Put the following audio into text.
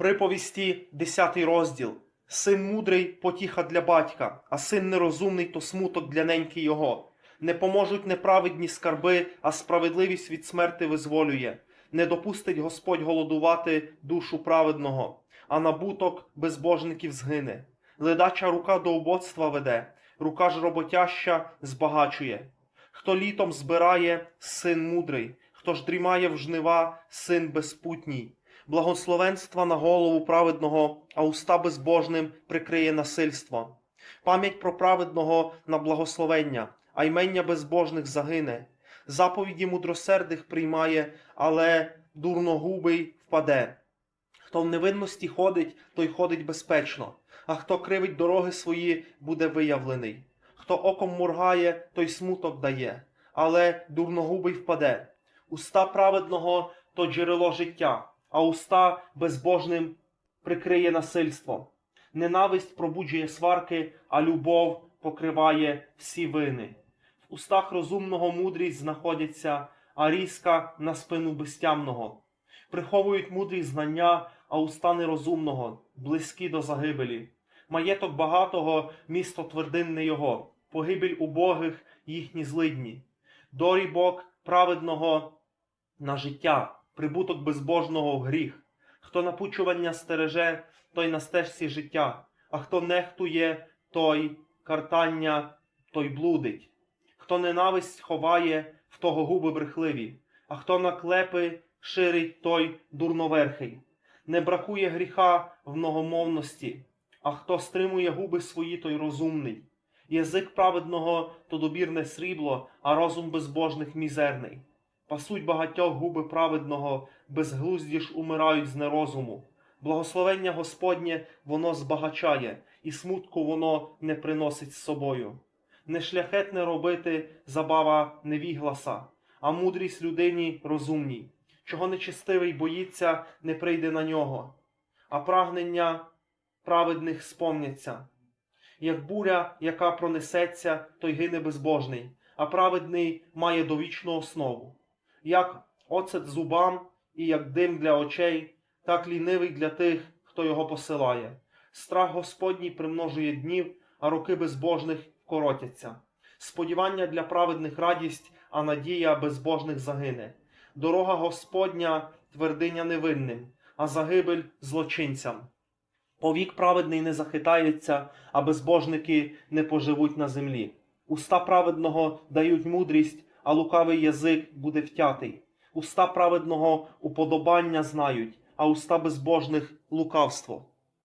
Приповісті, 10 розділ. Син мудрий потіха для батька, а син нерозумний то смуток для неньки його. Не поможуть неправедні скарби, а справедливість від смерти визволює. Не допустить Господь голодувати душу праведного, а набуток безбожників згине. Ледача рука до убоцтва веде, рука ж роботяща збагачує. Хто літом збирає, син мудрий, хто ж дрімає в жнива, син безпутній. Благословенства на голову праведного, а уста безбожним прикриє насильство. Пам'ять про праведного на благословення, а ймення безбожних загине. Заповіді мудросердих приймає, але дурногубий впаде. Хто в невинності ходить, той ходить безпечно, а хто кривить дороги свої, буде виявлений. Хто оком моргає, той смуток дає, але дурногубий впаде. Уста праведного то джерело життя, а уста безбожним прикриє насильство. Ненависть пробуджує сварки, а любов покриває всі вини. В устах розумного мудрість знаходиться, а різка на спину безтямного. Приховують мудрі знання, а уста нерозумного, близькі до загибелі. Маєток багатого, місто твердин не його, погибель убогих їхні злидні. Дорібок праведного на життя, прибуток безбожного в гріх. Хто напучування стереже, той на стежці життя, а хто нехтує, той картання, той блудить. Хто ненависть ховає, в того губи брехливі, а хто наклепи ширить, той дурноверхий. Не бракує гріха в многомовності, а хто стримує губи свої, той розумний. Язик праведного то добірне срібло, а розум безбожних мізерний. Пасуть багатьох губи праведного, безглузді ж умирають з нерозуму. Благословення Господнє воно збагачає, і смутку воно не приносить з собою. Нешляхетне робити забава невігласа, а мудрість людині розумній. Чого нечистивий боїться, не прийде на нього, а прагнення праведних спомняться. Як буря, яка пронесеться, той гине безбожний, а праведний має довічну основу. Як оцет зубам і як дим для очей, так лінивий для тих, хто його посилає. Страх Господній примножує днів, а роки безбожних коротяться. Сподівання для праведних радість, а надія безбожних загине. Дорога Господня твердиня невинним, а загибель злочинцям. Повік праведний не захитається, а безбожники не поживуть на землі. Уста праведного дають мудрість, а лукавий язик буде втятий. Уста праведного уподобання знають, а уста безбожних лукавство.